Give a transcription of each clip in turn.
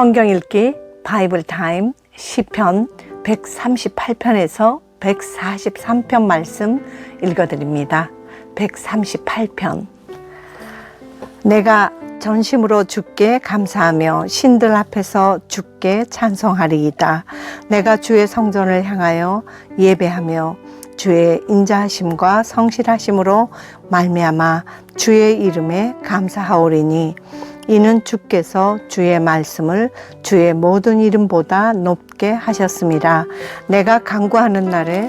성경 읽기 바이블 타임 시편 138편에서 143편 말씀 읽어 드립니다. 138편 내가 전심으로 주께 감사하며 신들 앞에서 주께 찬송하리이다. 내가 주의 성전을 향하여 예배하며 주의 인자하심과 성실하심으로 말미암아 주의 이름에 감사하오리니 이는 주께서 주의 말씀을 주의 모든 이름보다 높게 하셨습니다. 내가 간구하는 날에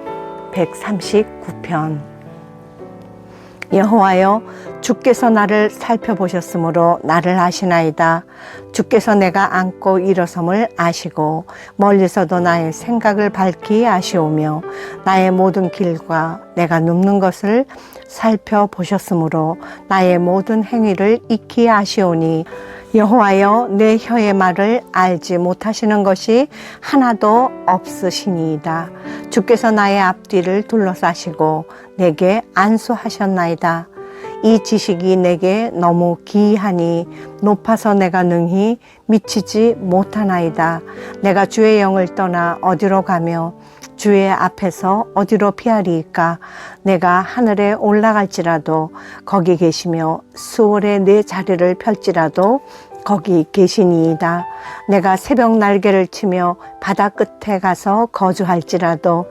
139편. 여호와여 주께서 나를 살펴보셨으므로 나를 아시나이다. 주께서 내가 안고 일어섬을 아시고 멀리서도 나의 생각을 밝히 아시오며 나의 모든 길과 내가 눕는 것을 살펴보셨으므로 나의 모든 행위를 익히 아시오니 여호와여 내 혀의 말을 알지 못하시는 것이 하나도 없으시니이다. 주께서 나의 앞뒤를 둘러싸시고 내게 안수하셨나이다. 이 지식이 내게 너무 기이하니 높아서 내가 능히 미치지 못하나이다. 내가 주의 영을 떠나 어디로 가며 주의 앞에서 어디로 피하리까? 내가 하늘에 올라갈지라도 거기 계시며 수월에 내 자리를 펼지라도 거기 계시니이다. 내가 새벽 날개를 치며 바다 끝에 가서 거주할지라도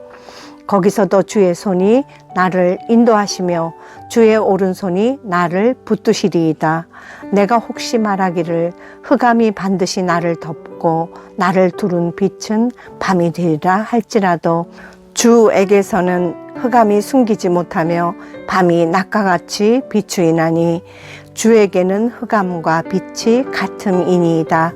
거기서도 주의 손이 나를 인도하시며 주의 오른손이 나를 붙드시리이다. 내가 혹시 말하기를 흑암이 반드시 나를 덮고 나를 두른 빛은 밤이 되리라 할지라도 주에게서는 흑암이 숨기지 못하며 밤이 낮과 같이 비추이나니 주에게는 흑암과 빛이 같음이니이다.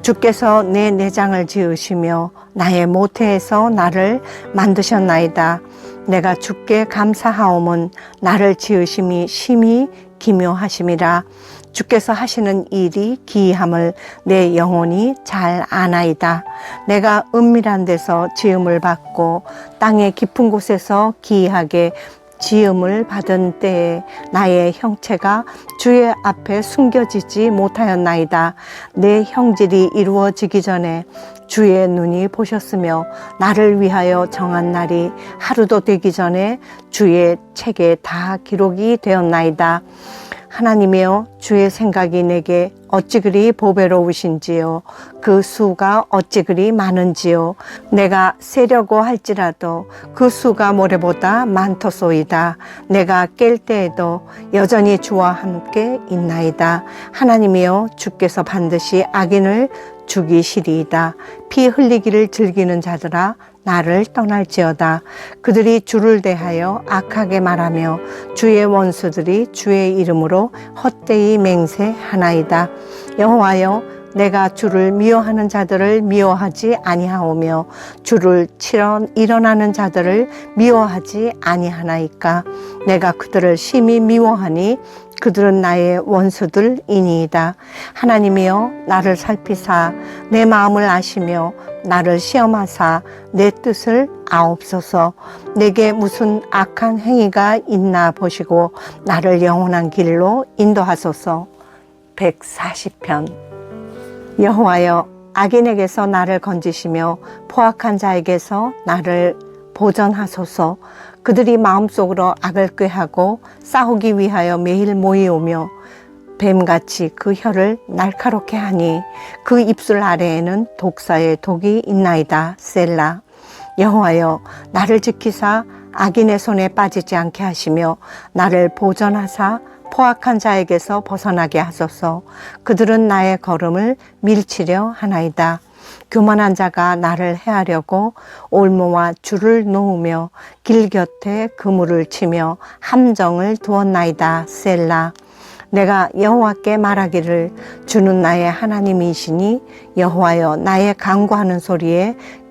주께서 내 내장을 지으시며 나의 모태에서 나를 만드셨나이다. 내가 주께 감사하옴은 나를 지으심이 심히 기묘하심이라. 주께서 하시는 일이 기이함을 내 영혼이 잘 아나이다. 내가 은밀한 데서 지음을 받고 땅의 깊은 곳에서 기이하게 지음을 받은 때에 나의 형체가 주의 앞에 숨겨지지 못하였나이다. 내 형질이 이루어지기 전에 주의 눈이 보셨으며 나를 위하여 정한 날이 하루도 되기 전에 주의 책에 다 기록이 되었나이다. 하나님이여 주의 생각이 내게 어찌 그리 보배로우신지요. 그 수가 어찌 그리 많은지요. 내가 세려고 할지라도 그 수가 모래보다 많더소이다. 내가 깰 때에도 여전히 주와 함께 있나이다. 하나님이여 주께서 반드시 악인을 죽이시리이다. 피 흘리기를 즐기는 자들아 나를 떠날지어다. 그들이 주를 대하여 악하게 말하며 주의 원수들이 주의 이름으로 헛되이 맹세하나이다. 여호와여 내가 주를 미워하는 자들을 미워하지 아니하오며 주를 치러 일어나는 자들을 미워하지 아니하나이까? 내가 그들을 심히 미워하니 그들은 나의 원수들이니이다. 하나님이여 나를 살피사. 내 마음을 아시며 나를 시험하사. 내 뜻을 아옵소서. 내게 무슨 악한 행위가 있나 보시고 나를 영원한 길로 인도하소서. 140편 여호와여 악인에게서 나를 건지시며 포악한 자에게서 나를 보전하소서. 그들이 마음속으로 악을 꾀하고 싸우기 위하여 매일 모이오며 뱀같이 그 혀를 날카롭게 하니 그 입술 아래에는 독사의 독이 있나이다. 셀라. 여호와여 나를 지키사 악인의 손에 빠지지 않게 하시며 나를 보전하사 포악한 자에게서 벗어나게 하소서. 그들은 나의 걸음을 밀치려 하나이다. 교만한 자가 나를 해하려고 올무와 줄을 놓으며 길 곁에 그물을 치며 함정을 두었나이다 셀라. 내가 여호와께 말하기를 주는 나의 하나님이시니 여호와여 나의 간구하는 소리에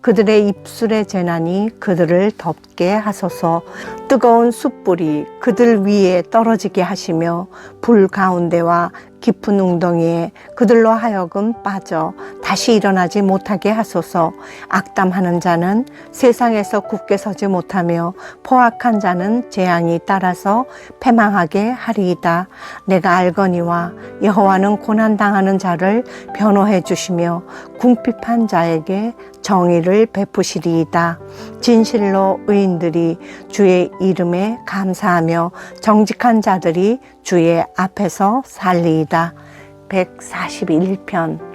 그들의 입술의 재난이 그들을 덮게 하소서. 뜨거운 숯불이 그들 위에 떨어지게 하시며 불 가운데와 깊은 웅덩이에 그들로 하여금 빠져 다시 일어나지 못하게 하소서 악담하는 자는 세상에서 굳게 서지 못하며 포악한 자는 재앙이 따라서 패망하게 하리이다 내가 알거니와 여호와는 고난당하는 자를 변호해 주시며 궁핍한 자에게 정의를 베푸시리이다. 진실로 의인들이 주의 이름에 감사하며 정직한 자들이 주의 앞에서 살리이다. 141편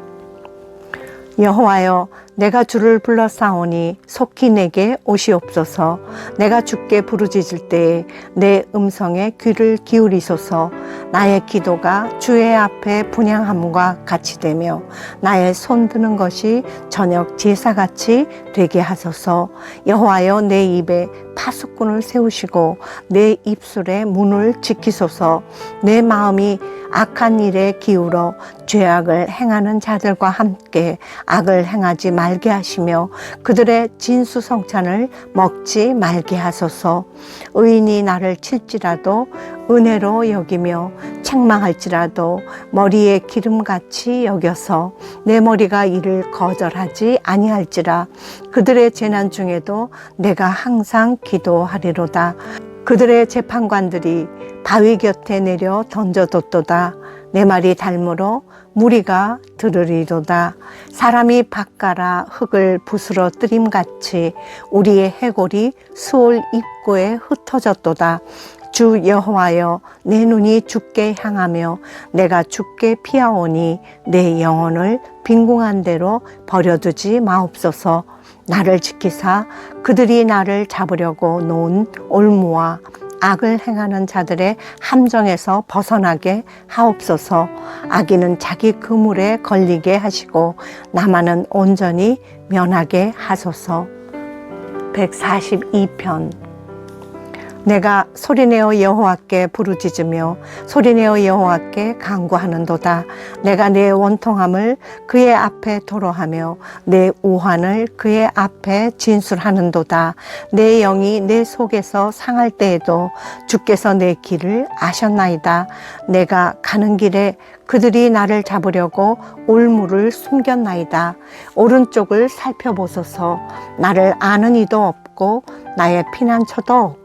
여호와여 내가 주를 불러 싸우니 속히 내게 오시옵소서 내가 주께 부르짖을 때에 내 음성에 귀를 기울이소서. 나의 기도가 주의 앞에 분양함과 같이 되며 나의 손 드는 것이 저녁 제사같이 되게 하소서. 여호와여 내 입에 파수꾼을 세우시고 내 입술에 문을 지키소서. 내 마음이 악한 일에 기울어 죄악을 행하는 자들과 함께 악을 행하지 말게 하시며 그들의 진수성찬을 먹지 말게 하소서. 의인이 나를 칠지라도 은혜로 여기며 책망할지라도 머리에 기름같이 여겨서 내 머리가 이를 거절하지 아니할지라. 그들의 재난 중에도 내가 항상 기도하리로다. 그들의 재판관들이 바위 곁에 내려 던져뒀도다. 내 말이 닮으로 무리가 들으리로다. 사람이 밭가라 흙을 부스러 뜨림같이 우리의 해골이 수올 입구에 흩어졌도다. 주 여호와여 내 눈이 주께 향하며 내가 주께 피하오니 내 영혼을 빈궁한 대로 버려두지 마옵소서 나를 지키사 그들이 나를 잡으려고 놓은 올무와 악을 행하는 자들의 함정에서 벗어나게 하옵소서. 악인은 자기 그물에 걸리게 하시고 나만은 온전히 면하게 하소서. 142편 내가 소리내어 여호와께 부르짖으며 소리내어 여호와께 간구하는도다. 내가 내 원통함을 그의 앞에 토로하며 내 우환을 그의 앞에 진술하는도다. 내 영이 내 속에서 상할 때에도 주께서 내 길을 아셨나이다. 내가 가는 길에 그들이 나를 잡으려고 올무를 숨겼나이다. 오른쪽을 살펴보소서. 나를 아는 이도 없고 나의 피난처도 없고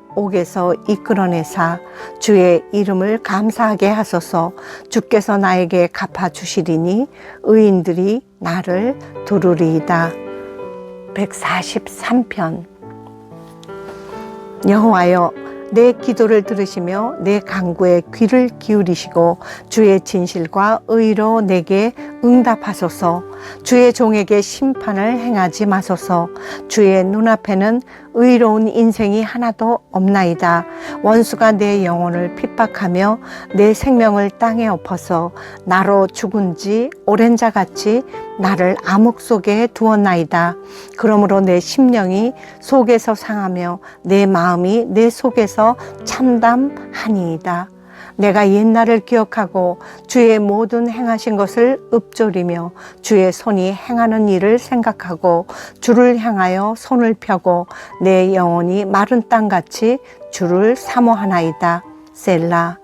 옥에서 이끌어내사 주의 이름을 감사하게 하소서. 주께서 나에게 갚아주시리니 의인들이 나를 두루리이다. 143편. 여호와여 내 기도를 들으시며 내 간구에 귀를 기울이시고 주의 진실과 의로 내게 응답하소서 주의 종에게 심판을 행하지 마소서. 주의 눈앞에는 의로운 인생이 하나도 없나이다. 원수가 내 영혼을 핍박하며 내 생명을 땅에 엎어서 나로 죽은 지 오랜 자 같이 나를 암흑 속에 두었나이다. 그러므로 내 심령이 속에서 상하며 내 마음이 내 속에서 참담하니이다 내가 옛날을 기억하고 주의 모든 행하신 것을 읊조리며 주의 손이 행하는 일을 생각하고 주를 향하여 손을 펴고 내 영혼이 마른 땅같이 주를 사모하나이다. 셀라.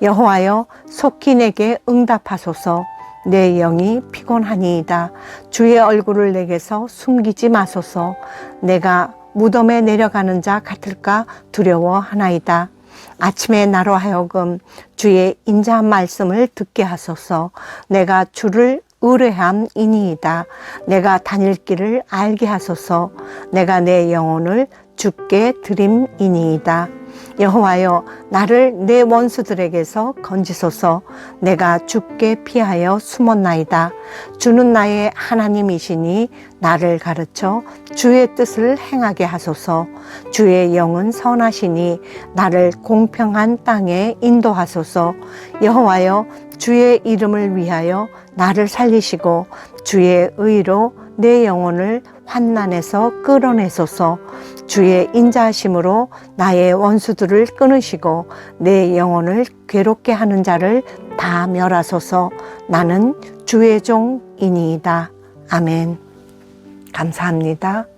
여호와여 속히 내게 응답하소서. 내 영이 피곤하니이다. 주의 얼굴을 내게서 숨기지 마소서. 내가 무덤에 내려가는 자 같을까 두려워하나이다. 아침에 나로 하여금 주의 인자한 말씀을 듣게 하소서. 내가 주를 의뢰함 이니이다. 내가 다닐 길을 알게 하소서. 내가 내 영혼을 주께 드림 이니이다. 여호와여 나를 내 원수들에게서 건지소서. 내가 주께 피하여 숨었나이다. 주는 나의 하나님이시니 나를 가르쳐 주의 뜻을 행하게 하소서. 주의 영은 선하시니 나를 공평한 땅에 인도하소서. 여호와여 주의 이름을 위하여 나를 살리시고 주의 의로 내 영혼을 환난에서 끌어내소서 주의 인자하심으로 나의 원수들을 끊으시고 내 영혼을 괴롭게 하는 자를 다 멸하소서 나는 주의 종이니이다. 아멘. 감사합니다.